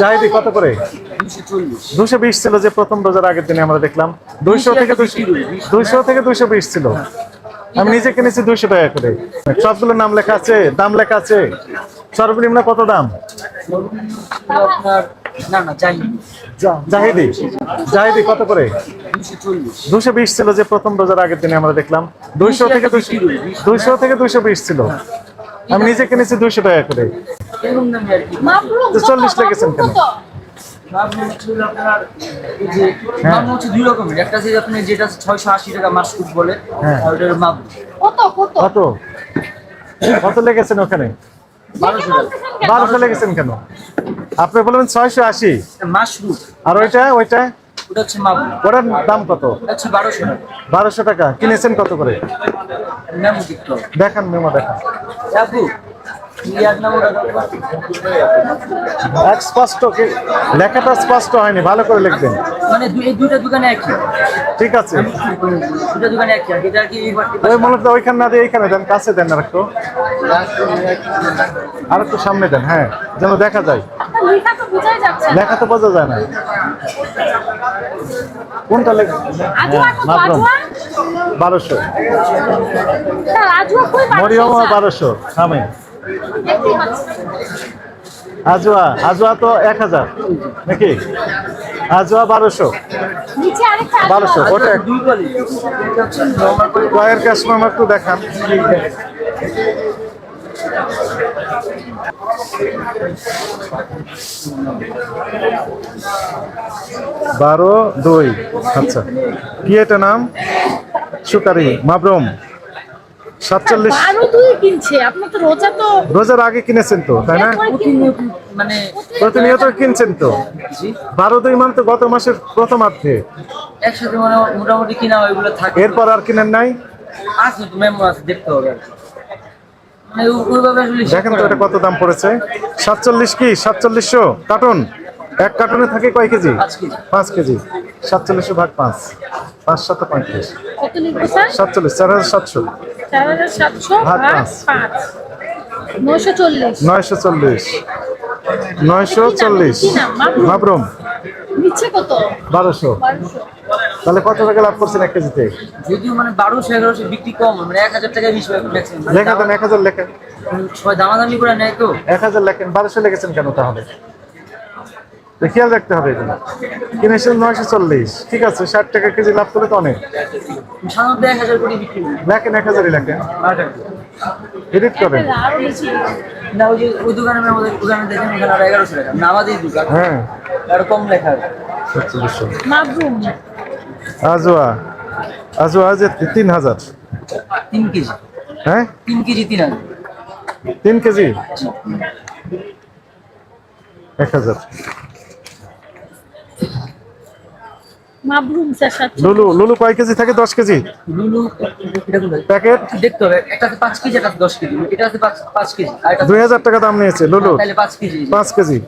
জাহিদি কত করে? দুশো বিশ ছিল যে প্রথম রোজার আগের দিনে আমরা দেখলাম। দুইশো থেকে দুইশো থেকে দুইশো বিশ ছিল। আমি নিজে কিনেছি দুইশো টাকা করে। সবগুলো নাম লেখা আছে দাম লেখা আছে। সর্বনিম্ন কত দাম? জাহিদি। জাহিদি? কত করে? দুশো বিশ ছিল যে প্রথম রোজার আগের দিনে আমরা দেখলাম। দুইশো থেকে দুইশো থেকে দুইশো বিশ ছিল। আমি নিজে কিনেছি দুইশো টাকা করে? 40 লেগেছেন কেন? কত? মাপনি হচ্ছে হলো আপনার এই যে মাপ হচ্ছে দুই রকমের একটা আছে আপনি যেটা ছয়শো আশি টাকা মাসকুট বলে হ্যাঁ। আর ওটার মাপ কত কত কত কত লেগেছেন ওখানে? বারোশো লেগেছেন কেন আপনি বলবেন ছয়শো আশি মাসরুট আর ওইটা ওইটা ওটা হচ্ছে মাপ। ওটার দাম কত? হচ্ছে বারোশো টাকা। বারোশো টাকা। কিনেছেন কত করে? দেখান মেমো দেখান। আপু স্পষ্ট লেখাটা স্পষ্ট হয়নি ভালো করে লিখবেন। মানে এই দুইটা দোকানে একই। ঠিক আছে। দুইটা দোকানে একই আর কি। এটা কি ওই মূলত ওইখানে না দিয়ে এইখানে দেন কাছে দেন আর একটু। আর একটু সামনে দেন হ্যাঁ যেন দেখা যায়। লেখা তো বোঝা যায় না। কোনটা লেখা আজুয়া কত? মাতরম আজুয়া? বারোশো। স্যার, আজুয়া বারোশো, আমি। আজোয়া আজোয়া তো এক হাজার নাকি? আজোয়া বারোশো। নিচে বারোশো ওটা কয়ের ক্যাশ মামা একটু দেখান। বারো দুই আচ্ছা। কি এটা নাম? সুকারি মাবরম। সাতচল্লিশ। বারো দুই কিনছে। আপনার তো রোজা তো রোজার আগে কিনেছেন তো তাই না। মানে প্রতিনিয়ত কিনছেন তো? বারো দুই মান তো গত মাসের প্রথমার্ধে। একসাথে মানে মোটামুটি কিনা ওইগুলো থাকে। এরপর আর কিনেন নাই? আছে তো মেমো আছে দেখতে হবে আর কি। মানে ও- ওইভাবে আসলে হিসাব দেখেন তো এটা কত দাম পড়েছে? সাতচল্লিশ কি? সাতচল্লিশশো? কার্টন? এক কার্টনে থাকে কয় কেজি? পাঁচ কেজি। সাতচল্লিশশো ভাগ পাঁচ। পাঁচ সাত পঁয়ত্রিশ। কত লিখব স্যার? সাতচল্লিশ চার হাজার সাতশো। সাতশো ভাগ পাঁচ। নয়শো চল্লিশ। নয়শো চল্লিশ? মাবরুম? বারোশো। তাহলে কত টাকা লাভ করছেন এক কেজিতে? যদিও মানে বারোশো এগারোশো বিক্রি কম মানে এক হাজার টাকা বিশ ম্যাক্সিমাম লেখা দেন এক হাজার লেখেন। সবাই দামাদামি করে নেয় তো। এক হাজার লেখেন বারোশো লেগেছেন কেন তাহলে? তো খেয়াল রাখতে হবে এগুলো। কিনেছেন নয়শো চল্লিশ। ঠিক আছে ষাট টাকা কেজি লাভ করলে তো অনেক। করে লেখেন এক হাজারই লেখেন। এডিট করেন। না ওই যে ওই দোকানে আমাদের দোকানে দেখেন ওখানে এগারোশো টাকা। না দোকান। হ্যাঁ। আরও কম লেখা আজোয়া। আজোয়া যে তিন হাজার। তিন কেজি। হ্যাঁ? তিন কেজি তিন হাজার। তিন কেজি? এক হাজার। লুলু লুলু কয় কেজি থাকে? দশ কেজি? লুলু প্যাকেট? দেখতে হবে একটাতে পাঁচ কেজি একটা দশ কেজি। এটা পাঁচ পাঁচ কেজি। দুই হাজার টাকা দাম নিয়েছে লুলু। পাঁচ কেজি। পাঁচ কেজি।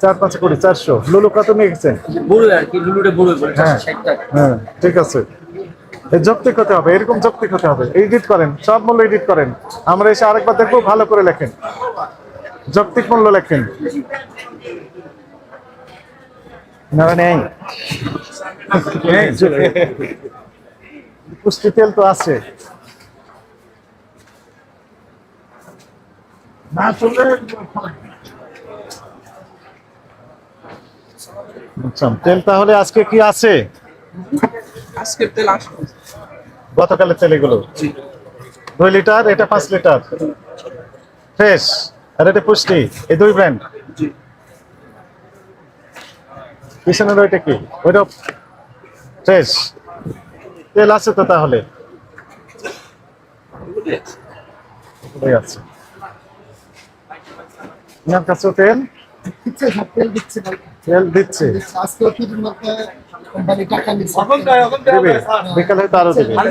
চার পাঁচ কোটি চারশো। লুলু কত নিয়ে গেছেন বড় আর কি লুলুটা বড় বলে হ্যাঁ। হ্যাঁ ঠিক আছে। এই যৌক্তিক হতে হবে এরকম যৌক্তিক হতে হবে। এডিট করেন সব মূল্য এডিট করেন। আমরা এসে আরেকবার দেখব ভালো করে লেখেন। যৌক্তিক মূল্য লেখেন। না নেই। নেই, পুষ্টি তেল তো আছে। না চলে আচ্ছা তেল তাহলে আজকে কি আছে? আজকের তেল আসবে। গতকালের তেল এগুলো? দুই লিটার এটা পাঁচ লিটার? ফ্রেশ। আর এটা পুষ্টি এই দুই ব্র্যান্ড? পিছনের ওইটা কি? ওইটা ফ্রেশ। তেল আছে তো তাহলে? আছে। আপনার কাছেও তেল? দিচ্ছে সব তেল দিচ্ছে। তেল দিচ্ছে। আজকে অতিরিক্ত কোম্পানি টাকা নিচ্ছে। বিকালে তো আরও দিবে। আমি